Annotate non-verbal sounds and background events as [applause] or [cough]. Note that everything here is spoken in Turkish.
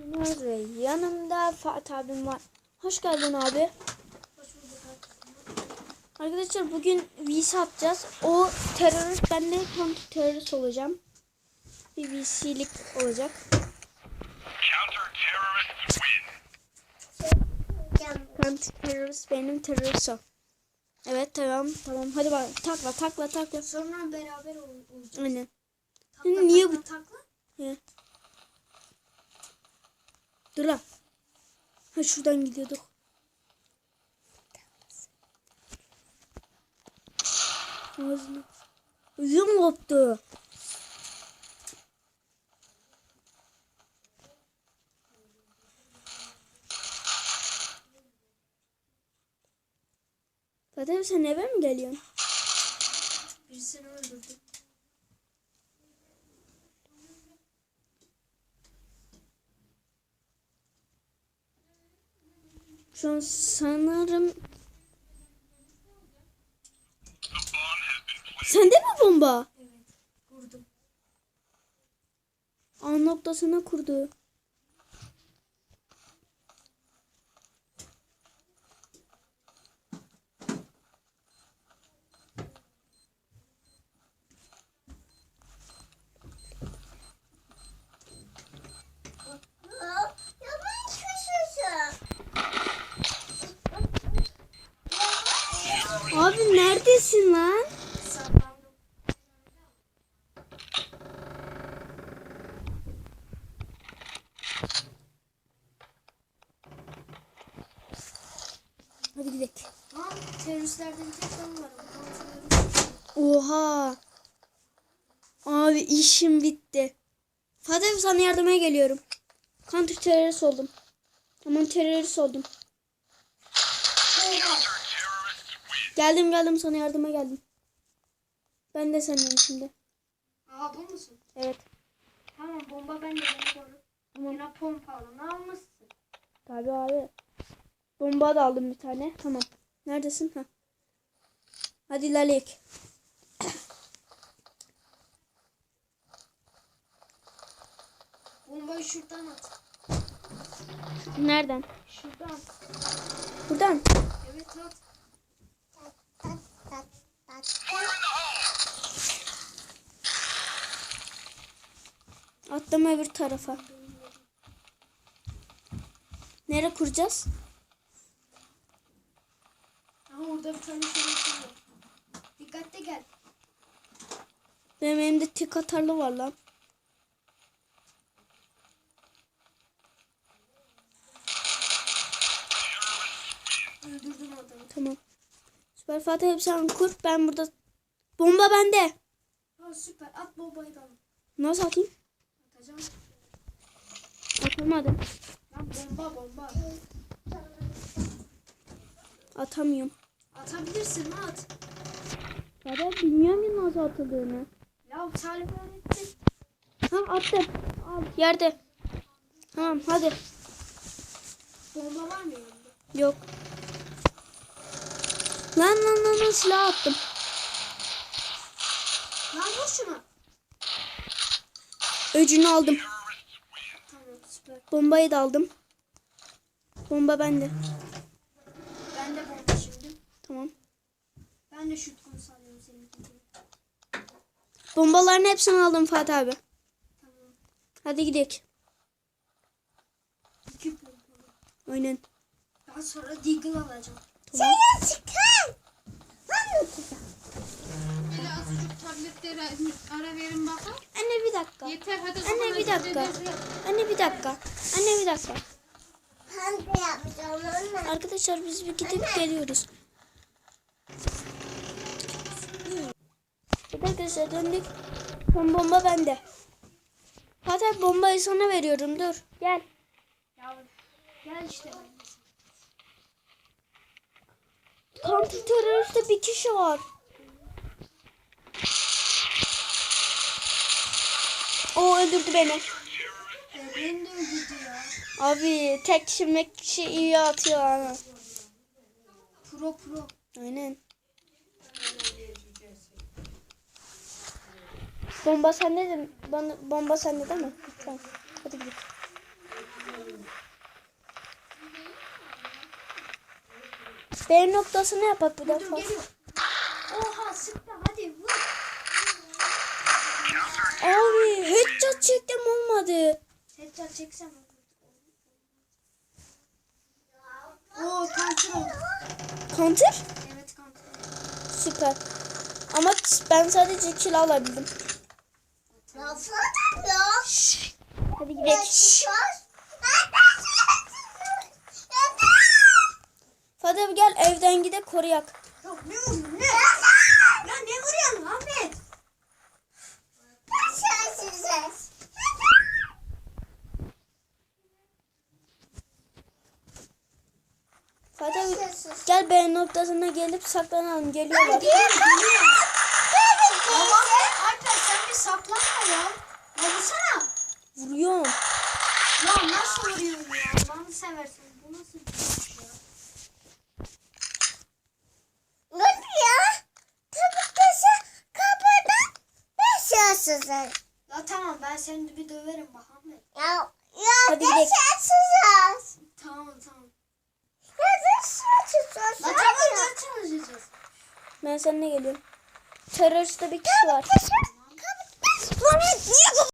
Oynuyoruz ve yanımda Fatih abim var. Hoş geldin abi. Arkadaşlar bugün VC yapacağız. O terörist, ben de kontra terörist olacağım. Bir VC'lik olacak. Win. Kontra terörist benim terörist o. Evet tamam tamam hadi bak takla takla takla. Sonra beraber ol- olacağız. Aynen. Takla, Niye takla, bu- takla? He. Dur lan. Ha şuradan gidiyorduk. Ağzına. Üzüm koptu. Fatih sen eve mi geliyorsun? Birisini öldürdü. Şu an sanırım... Sende mi bomba? Evet. Vurdum. A noktasına kurdu. Abi neredesin lan? Hadi gidelim. Lan teröristlerden tek. Kontrolörüm. Oha. Abi işim bitti. Fatih sana yardıma geliyorum. Counter terörist oldum. Aman terörist oldum. Win. Geldim geldim sana yardıma geldim. Ben de senden şimdi. Aa bu musun? Evet. Tamam bomba beni koru. Tamam. Yine pompalı. Ne almışsın? Tabii abi. Bomba da aldım bir tane. Tamam. Neredesin? Ha. Hadi ilerleyek. [coughs] Bombayı şuradan at. Nereden? Şuradan. Buradan. Evet at. Attım öbür tarafa. Nere kuracağız? Aha orada bir tane terörist var. Dikkatli gel. Benim elimde tik atarlı var lan. Öldürdüm adamı. Tamam. Süper Fatih hep sen kur. Ben burada. Bomba bende. Ha süper. At bombayı da. Nasıl atayım? Atacağım. Atamadım. Lan bomba bomba. Atamıyorum. Atabilirsin at. Fatih bilmiyorum ya nasıl atıldığını. Ya Salim öğretti. Ha attım. Al yerde. Tamam hadi. Bomba var mı yanında? Yok. Lan lan lan lan silah attım. Lan şunu. Öcünü aldım. Tamam süper. Bombayı da aldım. Bomba bende. Ben de bomba şimdi. Tamam. Ben de şut konu sanıyorum senin gibi. Bombaların hepsini aldım Fatih abi. Tamam. Hadi gidelim. İki pompalı. Aynen. Daha sonra Deagle alacağım. Tamam. Hele tabletlere ara verin bakalım. Anne bir dakika. Yeter hadi. Anne bir dakika. Anne bir dakika. Anne bir dakika. Arkadaşlar biz bir gidip geliyoruz. Evet arkadaşlar döndük. Son bomba bende. Fatih bombayı sana veriyorum dur. Gel. Ya gel işte. Counter teröriste bir kişi var. O öldürdü beni. Beni de öldürdü ya. Abi tek mek kişi iyi atıyor ama. Pro pro. Aynen. Bomba sende de bana, bomba sende değil mi? Tamam. Hadi gidelim. B noktasını yapak Dur defa. Oha sıktı hadi vur. Abi headshot çektim olmadı. Headshot çeksem. Oo counter oldu. Counter? Evet counter. Süper. Ama ben sadece kill alabildim. Hadi gidelim. Abi gel evden gide koruyak. Ya ne vuruyorsun ne? Ya ne vuruyorsun Ahmet? Fatih abi gel B noktasına gelip saklanalım. Geliyorlar. Tamam Alper sen bir saklanma ya. Ya vursana. Vuruyorum. Ya nasıl vuruyorsun ya? Allah'ını seversen. Bu nasıl bir şey ya? Ya tamam ben seni bir döverim bak Ahmet. Hadi gidelim tamam. La tamam dört çalışacağız. Ben seninle geliyorum. Teröriste bir kişi var. Tamam.